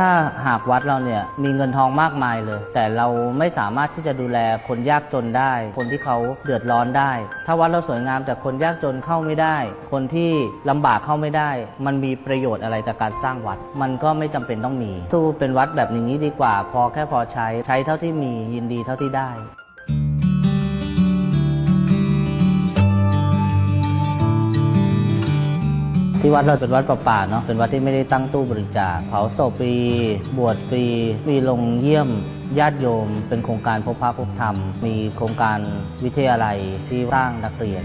ถ้าหากวัดเราเนี่ยมีเงินทองมากมายเลย แต่เราไม่สามารถที่จะดูแลคนยากจนได้ คนที่เขาเดือดร้อนได้ ถ้าวัดเราสวยงามแต่คนยากจนเข้าไม่ได้ คนที่ลำบากเข้าไม่ได้ มันมีประโยชน์อะไรกับการสร้างวัด มันก็ไม่จำเป็นต้องมีสู้เป็นวัดแบบนี้ดีกว่า พอแค่พอใช้ใช้เท่าที่มียินดีเท่าที่ได้ ที่วัดเราเป็นวัดป่าๆเนาะเป็นวัดที่ไม่ได้ตั้งตู้บริจาคเผาศพฟรี บวชฟรี มีลงเยี่ยมญาติโยม เป็นโครงการพบพระพบธรรม มีโครงการวิทยาลัยที่ร่างนักเรียน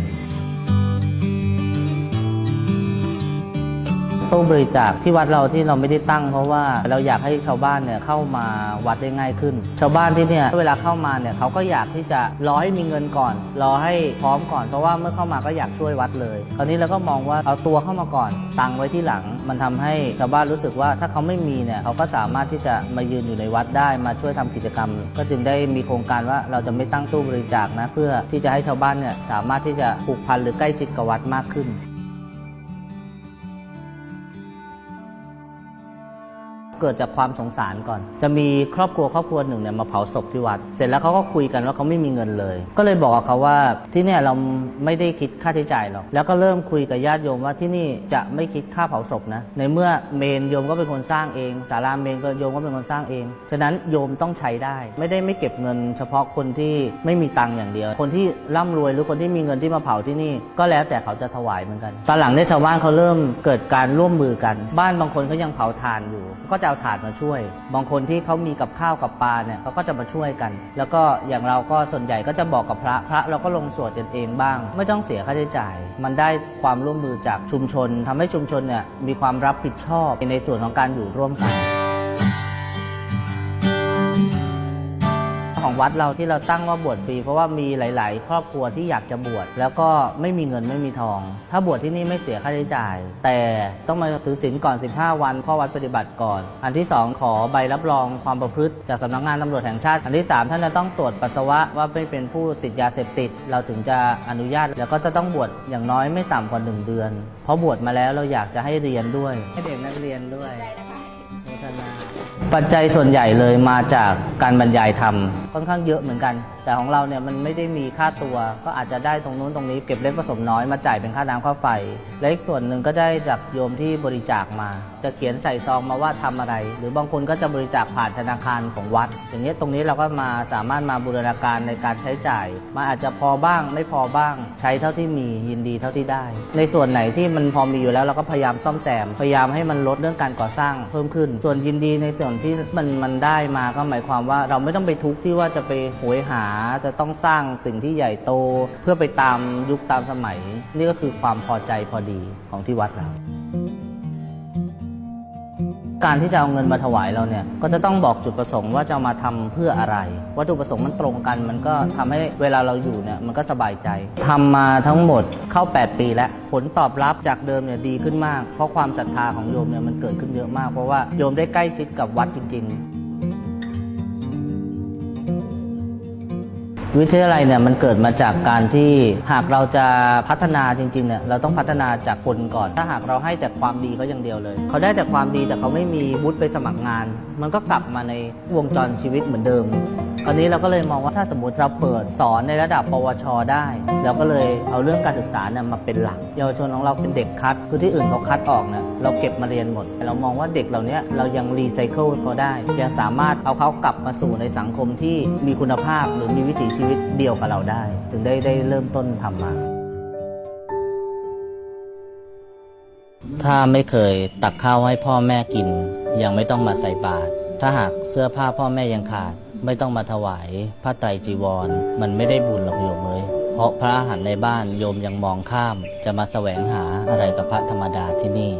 ตู้บริจาคที่วัดเราที่เราไม่ได้ตั้ง เพราะว่าเราอยากให้ชาวบ้านเนี่ยเข้ามาวัดได้ง่ายขึ้น ชาวบ้านที่เนี่ยเวลาเข้ามาเนี่ยเขาก็อยากที่จะรอให้มีเงินก่อน รอให้พร้อมก่อน เพราะว่าเมื่อเข้ามาก็อยากช่วยวัดเลย คราวนี้เราก็มองว่าเอาตัวเข้ามาก่อน ตังค์ไว้ที่หลัง มันทำให้ชาวบ้านรู้สึกว่าถ้าเขาไม่มีเนี่ยเขาก็สามารถที่จะมายืนอยู่ในวัดได้มาช่วยทำกิจกรรม ก็จึงได้มีโครงการว่าเราจะไม่ตั้งตู้บริจาคนะเพื่อที่จะให้ชาวบ้านเนี่ยสามารถที่จะผูกพันหรือใกล้ชิดกับวัดมากขึ้น เกิดจากความสงสารก่อน จะมีครอบครัวครอบครัวหนึ่งเนี่ยมาเผาศพที่วัด เสร็จแล้วเขาก็คุยกันว่าเขาไม่มีเงินเลย ก็เลยบอกกับเขาว่าที่เนี่ยเราไม่ได้คิดค่าใช้จ่ายหรอก แล้วก็เริ่มคุยกับญาติโยมว่าที่นี่จะไม่คิดค่าเผาศพนะ ในเมื่อเมนโยมก็เป็นคนสร้างเองศาลาเมนก็โยมก็เป็นคนสร้างเอง ฉะนั้นโยมต้องใช้ได้ ไม่ได้ไม่เก็บเงิน เฉพาะคนที่ไม่มีตังค์อย่างเดียว คนที่ร่ำรวยหรือคนที่มีเงินที่มาเผาที่นี่ ก็แล้วแต่เขาจะถวายเหมือนกัน ตอนหลังได้ชาวบ้านเขาเริ่มเกิดการร่วมมือกัน บ้านบางคนเขายังเผาถ่านอยู่ ก็จะเอาถานมาช่วย บางคนที่เขามีกับข้าวกับปลาเนี่ยเขาก็จะมาช่วยกัน แล้วก็อย่างเราก็ส่วนใหญ่ก็จะบอกกับพระพระเราก็ลงสวดกันเองบ้าง ไม่ต้องเสียค่าใช้จ่าย มันได้ความร่วมมือจากชุมชนทำให้ชุมชนเนี่ยมีความรับผิดชอบในส่วนของการอยู่ร่วมกัน ของวัดเราที่เราตั้งว่าบวชฟรีเพราะว่ามีหลาย ๆ ครอบครัวที่อยากจะบวชแล้วก็ไม่มีเงินไม่มีทอง ถ้าบวชที่นี่ไม่เสียค่าใช้จ่าย แต่ต้องมาถือศีลก่อน 15 วันข้าวัดปฏิบัติก่อน อันที่ 2 ขอใบรับรองความประพฤติจากสำนักงานตำรวจแห่งชาติ อันที่ 3 ท่านจะต้องตรวจปัสสาวะว่าไม่เป็นผู้ติดยาเสพติด เราถึงจะอนุญาต แล้วก็จะต้องบวชอย่างน้อยไม่ต่ำกว่า 1 เดือน เพราะบวชมาแล้วเราอยากจะให้เรียนด้วย ให้เด็กนักเรียนด้วย ปัจจัยส่วนใหญ่เลยมาจากการบรรยายธรรมค่อนข้างเยอะเหมือนกัน แต่ของเราเนี่ยมันไม่ได้มีค่าตัว ก็อาจจะได้ตรงนู้นตรงนี้เก็บเล็กผสมน้อยมาจ่ายเป็นค่าน้ำค่าไฟ และอีกส่วนหนึ่งก็ได้จากโยมที่บริจาคมา จะเขียนใส่ซองมาว่าทำอะไร หรือบางคนก็จะบริจาคผ่านธนาคารของวัด อย่างนี้ยตรงนี้เราก็มาสามารถมาบูรณาการในการใช้จ่ายมันอาจจะพอบ้างไม่พอบ้าง ใช้เท่าที่มียินดีเท่าที่ได้ ในส่วนไหนที่มันพอมีอยู่แล้วเราก็พยายามซ่อมแซมพยายามให้มันลดเรื่องการก่อสร้าง เพิ่มขึ้น ส่วนยินดีในส่วนที่มันมันได้มาก็หมายความว่าเราไม่ต้องไปทุกข์ที่ว่าจะไปโหยหาจะต้องสร้างสิ่งที่ใหญ่โต เพื่อไปตามยุคตามสมัย นี่ก็คือความพอใจพอดีของที่วัดเราการที่จะเอาเงินมาถวายเราเนี่ยก็จะต้องบอกจุดประสงค์ว่าจะามาทำเพื่ออะไร วัตถุประสงค์มันตรงกัน มันก็ทำให้เวลาเราอยู่เนี่ยมันก็สบายใจทำมาทั้งหมดเข้า 8 ปีแล้ว ผลตอบรับจากเดิมเนี่ยดีขึ้นมาก เพราะความศรัทธาของโยมเนี่ยมันเกิดขึ้นเยอะมาก เพราะว่าโยมได้ใกล้ชิดกับวัดจริง ๆ วิทยาลัยเนี่ยมันเกิดมาจากการที่หากเราจะพัฒนาจริงๆเนี่ยเราต้องพัฒนาจากคนก่อน ถ้าหากเราให้แต่ความดีเขาอย่างเดียวเลย เขาได้แต่ความดีแต่เขาไม่มีวุฒิไปสมัครงาน มันก็กลับมาในวงจรชีวิตเหมือนเดิมคราวนี้เราก็เลยมองว่าถ้าสมมติเราเปิดสอนในระดับ ปวช ได้เราก็เลยเอาเรื่องการศึกษาเนี่ยมาเป็นหลัก เยาวชนของเราเป็นเด็กคัดคือที่อื่นเขาคัดออกเนี่ยเราเก็บมาเรียนหมด เรามองว่าเด็กเหล่านี้เรายังรีไซเคิลเขาได้ ยังสามารถเอาเขากลับมาสู่ในสังคมที่มีคุณภาพหรือมีวิถีชีวิตเดียวกับเราได้ ถึงได้ได้เริ่มต้นทำมา ถ้าไม่เคยตักข้าวให้พ่อแม่กิน ยังไม่ต้องมาใส่บาตรถ้าหากเสื้อผ้าพ่อแม่ยังขาด ไม่ต้องมาถวายผ้าไตรจีวร มันไม่ได้บุญหรอกโยมเอ้ยเพราะพระอาหารในบ้านโยมยังมองข้าม จะมาแสวงหาอะไรกับพระธรรมดาที่นี่